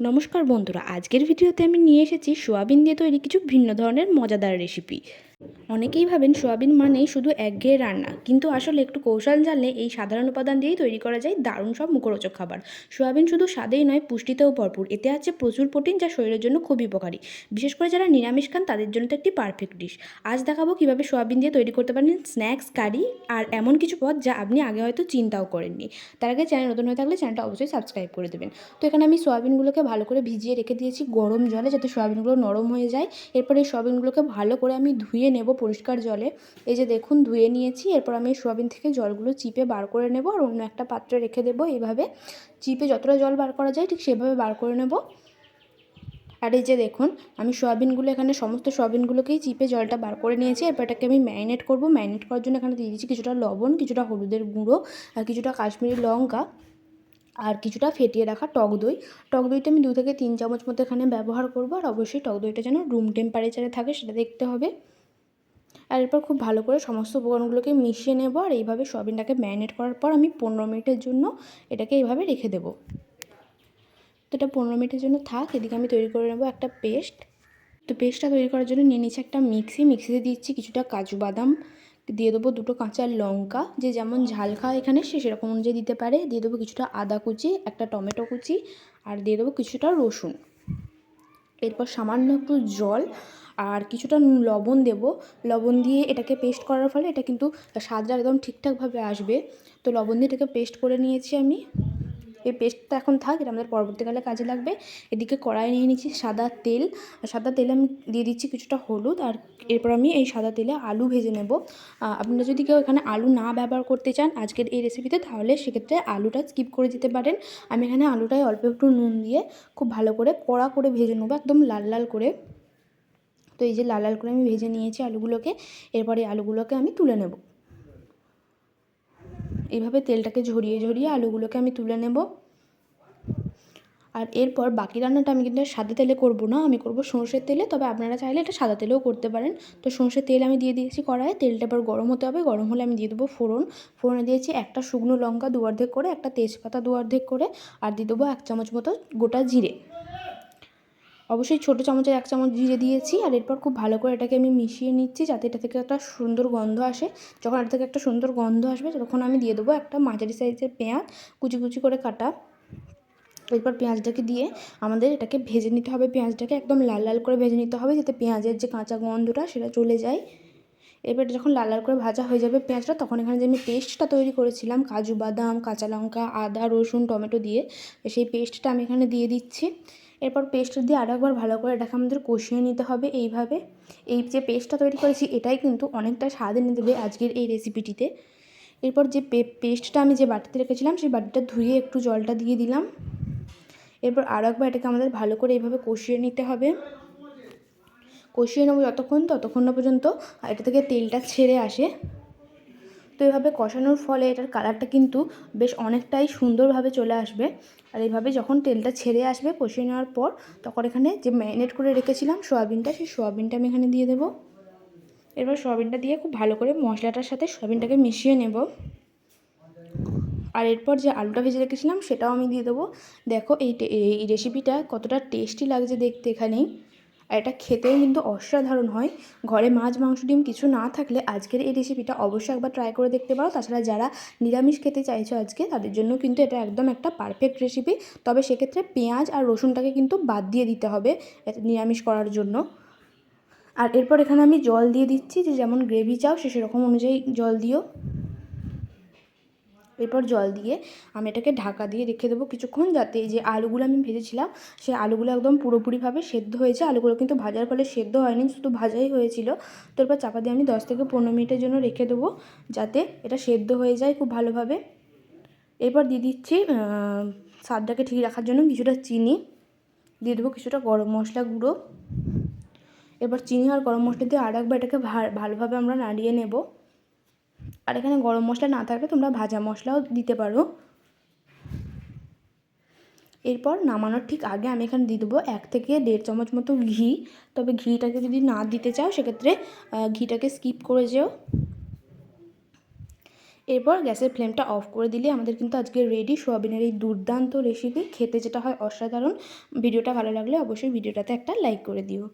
নমস্কার বন্ধুরা, আজকের ভিডিওতে আমি নিয়ে এসেছি সোয়াবিন দিয়ে তৈরি কিছু ভিন্ন ধরনের মজাদার রেসিপি অনেকেই ভাবেন সোয়াবিন মানেই শুধু একঘেয়ে রান্না, কিন্তু আসলে একটু কৌশল জানলে এই সাধারণ উপাদান দিয়েই তৈরি করা যায় দারুণ সব মুখরোচক খাবার। সোয়াবিন শুধু স্বাদেই নয়, পুষ্টিতেও ভরপুর। এতে আছে প্রচুর প্রোটিন যা শরীরের জন্য খুব উপকারী। বিশেষ করে যারা নিরামিষ খান, তাদের জন্য তো একটি পারফেক্ট ডিশ আজ দেখাবো কীভাবে সোয়াবিন দিয়ে তৈরি করতে পারেন স্ন্যাক্স কারি আর এমন কিছু পদ যা আপনি আগে হয়তো চিন্তাও করেননি। তার আগে চ্যানেল নতুন হয়ে থাকলে চ্যানেলটা অবশ্যই সাবস্ক্রাইব করে দেবেন। তো এখানে আমি সোয়াবিনগুলোকে ভালো করে ভিজিয়ে রেখে দিয়েছি গরম জলে যাতে সোয়াবিনগুলো নরম হয়ে যায়। এরপর এই সোয়াবিনগুলোকে ভালো করে আমি ধুয়ে নেব পরিষ্কার জলে। এই যে দেখুন, ধুয়ে নিয়েছি। এরপর আমি সোয়াবিন থেকে জলগুলো চিপে বার করে নেব আর অন্য একটা পাত্রে রেখে দেবো এইভাবে। চিপে যতটা জল বার করা যায় ঠিক সেভাবে বার করে নেব। আর এই যে দেখুন, আমি সোয়াবিনগুলো এখানে সমস্ত সোয়াবিনগুলোকেই চিপে জলটা বার করে নিয়েছি। এরপর এটাকে আমি ম্যারিনেট করব। ম্যারিনেট করার জন্য এখানে দিয়ে দিয়েছি কিছুটা লবণ, কিছুটা হলুদের গুঁড়ো আর কিছুটা কাশ্মীরি লঙ্কা আর কিছুটা ফেটিয়ে রাখা টক দই। টক দইটা আমি দু থেকে তিন চামচ মতো এখানে ব্যবহার করব আর অবশ্যই টক দইটা যেন রুম টেম্পারেচারে থাকে সেটা দেখতে হবে। আর এরপর খুব ভালো করে সমস্ত উপকরণগুলোকে মিশিয়ে নেব আর এইভাবে সয়াবিনটাকে ম্যারিনেট করার পর আমি পনেরো মিনিটের জন্য এটাকে এইভাবে রেখে দেবো। তো এটা পনেরো মিনিটের জন্য থাক, এদিকে আমি তৈরি করে নেব একটা পেস্ট। তো পেস্টটা তৈরি করার জন্য নিয়ে নিচ্ছি একটা মিক্সি। মিক্সিতে দিচ্ছি কিছুটা কাজু বাদাম, দিয়ে দেবো দুটো কাঁচা লঙ্কা। যে যেমন ঝাল খাওয়া এখানে সে সেরকম অনুযায়ী দিতে পারে। দিয়ে দেবো কিছুটা আদা কুচি, একটা টমেটো কুচি, আর দিয়ে দেবো কিছুটা রসুন। এরপর সামান্য একটু জল আর কিছুটা লবণ দেব। লবণ দিয়ে এটাকে পেস্ট করার ফলে এটা কিন্তু স্বাদটা একদম ঠিকঠাকভাবে আসবে। তো লবণ দিয়ে এটাকে পেস্ট করে নিয়েছি আমি। এই পেস্টটা এখন থাক, এটা আমাদের পরবর্তীকালে কাজে লাগবে। এদিকে কড়াই নিয়ে নিচ্ছি সাদা তেল। সাদা তেলে আমি দিয়ে দিচ্ছি কিছুটা হলুদ আর এরপর আমি এই সাদা তেলে আলু ভেজে নেব। আপনারা যদি কেউ এখানে আলু না ব্যবহার করতে চান আজকের এই রেসিপিতে তাহলে সেক্ষেত্রে আলুটা স্কিপ করে দিতে পারেন। আমি এখানে আলুটায় অল্প একটু নুন দিয়ে খুব ভালো করে কড়া করে ভেজে নেব, একদম লাল লাল করে। তো এই যে লাল লাল করে আমি ভেজে নিয়েছি আলুগুলোকে, এরপরে আলুগুলোকে আমি তুলে নেব। এইভাবে তেলটাকে ঝরিয়ে ঝরিয়ে আলুগুলোকে আমি তুলে নেব। আর এরপর বাকি রান্নাটা আমি কিন্তু সাদা তেলে করব না, আমি করব সর্ষের তেলে, তবে আপনারা চাইলে এটা সাদা তেলেও করতে পারেন। তো সর্ষের তেল আমি দিয়ে দিয়েছি কড়াইয়ে, তেলটা এবার গরম হতে হবে, গরম হলে আমি দিয়ে দেবো ফোড়ন। ফোড়নে দিয়েছি একটা শুকনো লঙ্কা দু অর্ধেক করে, একটা তেজপাতা দু অর্ধেক করে, আর দিয়ে দেবো এক চামচ মতো গোটা জিরে। অবশ্যই ছোটো চামচের এক চামচ জিরে দিয়েছি আর এরপর খুব ভালো করে এটাকে আমি মিশিয়ে নিচ্ছি যাতে এটা থেকে একটা সুন্দর গন্ধ আসে। যখন এটা থেকে একটা সুন্দর গন্ধ আসবে, তখন আমি দিয়ে দেবো একটা মাঝারি সাইজের পেঁয়াজ, কুচি কুচি করে কাটা। এরপর পেঁয়াজটাকে দিয়ে আমাদের এটাকে ভেজে নিতে হবে। পেঁয়াজটাকে একদম লাল লাল করে ভেজে নিতে হবে যাতে পেঁয়াজের যে কাঁচা গন্ধটা সেটা চলে যায়। এবার যখন লাল লাল করে ভাজা হয়ে যাবে পেঁয়াজটা, তখন এখানে যে আমি পেস্টটা তৈরি করেছিলাম, কাজু বাদাম, কাঁচা লঙ্কা, আদা, রসুন, টমেটো দিয়ে, সেই পেস্টটা আমি এখানে দিয়ে দিচ্ছি। এরপর পেস্ট দিয়ে আরও একবার ভালো করে এটাকে আমাদের কষিয়ে নিতে হবে এইভাবে। এই যে পেস্টটা তৈরি করেছি, এটাই কিন্তু অনেকটা স্বাদ এনে দেবে আজকের এই রেসিপিটিতে এরপর যে পেস্টটা আমি যে বাটিতে রেখেছিলাম, সেই বাটিটা ধুয়ে একটু জলটা দিয়ে দিলাম। এরপর আরও একবার এটাকে আমাদের ভালো করে এইভাবে কষিয়ে নিতে হবে। কষিয়ে নেব যতক্ষণ, ততক্ষণ না পর্যন্ত এটা থেকে তেলটা ছেড়ে আসে। তো এভাবে কষানোর ফলে এটার কালারটা কিন্তু বেশ অনেকটাই সুন্দরভাবে চলে আসবে। আর এইভাবে যখন তেলটা ছেড়ে আসবে কষিয়ে নেওয়ার পর তখন এখানে যে ম্যারিনেট করে রেখেছিলাম সোয়াবিনটা, সেই সোয়াবিনটা আমি এখানে দিয়ে দেবো। এরপর সোয়াবিনটা দিয়ে খুব ভালো করে মশলাটার সাথে সোয়াবিনটাকে মিশিয়ে নেব। আর এরপর যে আলুটা ভেজে রেখেছিলাম সেটাও আমি দিয়ে দেবো। দেখো এই এই রেসিপিটা কতটা টেস্টি লাগছে দেখতে এখানেই। আর এটা খেতেও কিন্তু অসাধারণ হয়। ঘরে মাছ, মাংস, ডিম কিছু না থাকলে আজকের এই রেসিপিটা অবশ্যই একবার ট্রাই করে দেখতে পারো। তাছাড়া যারা নিরামিষ খেতে চাইছো আজকে, তাদের জন্য কিন্তু এটা একদম একটা পারফেক্ট রেসিপি তবে সেক্ষেত্রে পেঁয়াজ আর রসুনটাকে কিন্তু বাদ দিয়ে দিতে হবে নিরামিষ করার জন্য। আর এরপর এখানে আমি জল দিয়ে দিচ্ছি, যে যেমন গ্রেভি চাও, সে সেরকম অনুযায়ী জল দিও। এরপর জল দিয়ে আমি এটাকে ঢাকা দিয়ে রেখে দেবো কিছুক্ষণ যাতে যে আলুগুলো আমি ভেজেছিলাম, সেই আলুগুলো একদম পুরোপুরিভাবে সেদ্ধ হয়েছে। আলুগুলো কিন্তু ভাজার ফলে সেদ্ধ হয়নি, শুধু ভাজাই হয়েছিল। তো এরপর চাপা দিয়ে আমি দশ থেকে পনেরো মিনিটের জন্য রেখে দেবো যাতে এটা সেদ্ধ হয়ে যায় খুব ভালোভাবে। এরপর দিয়ে দিচ্ছি স্বাদটাকে ঠিক রাখার জন্য কিছুটা চিনি। দিয়ে দেবো কিছুটা গরম মশলা গুঁড়ো। এবার চিনি আর গরম মশলা দিয়ে আর একবার এটাকে ভালোভাবে আমরা নাড়িয়ে নেব। আর এখানে গরম মশলা না থাকলে তোমরা ভাজা মশলাও দিতে পারো। এরপর নামানোর ঠিক আগে আমি এখানে দিয়ে দেবো এক থেকে দেড় চামচ মতো ঘি। তবে ঘিটাকে যদি না দিতে চাও, সেক্ষেত্রে ঘিটাকে স্কিপ করে যেও। এরপর গ্যাসের ফ্লেমটা অফ করে দিলে আমাদের কিন্তু আজকে রেডি সোয়াবিনের এই দুর্দান্ত রেসিপি খেতে যেটা হয় অসাধারণ। ভিডিওটা ভালো লাগলে অবশ্যই ভিডিওটাতে একটা লাইক করে দিও।